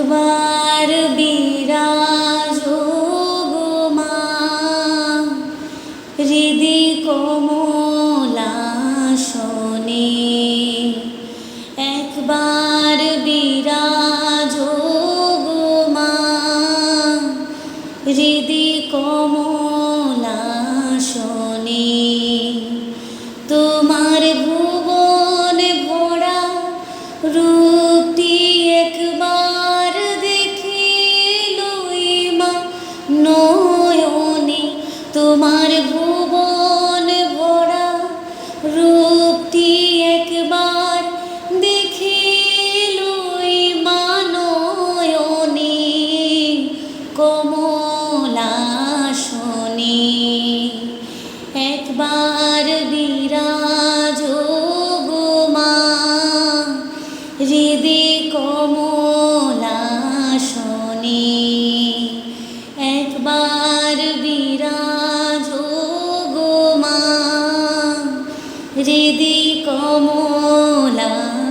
একবার বিরাজ মা। হৃদি কমলাসনে একবার বিরাজ মা। হৃদি কমলাসনে বিরাজ গো মা হৃদি একবার বিরাজ গো মা কমলাসনে।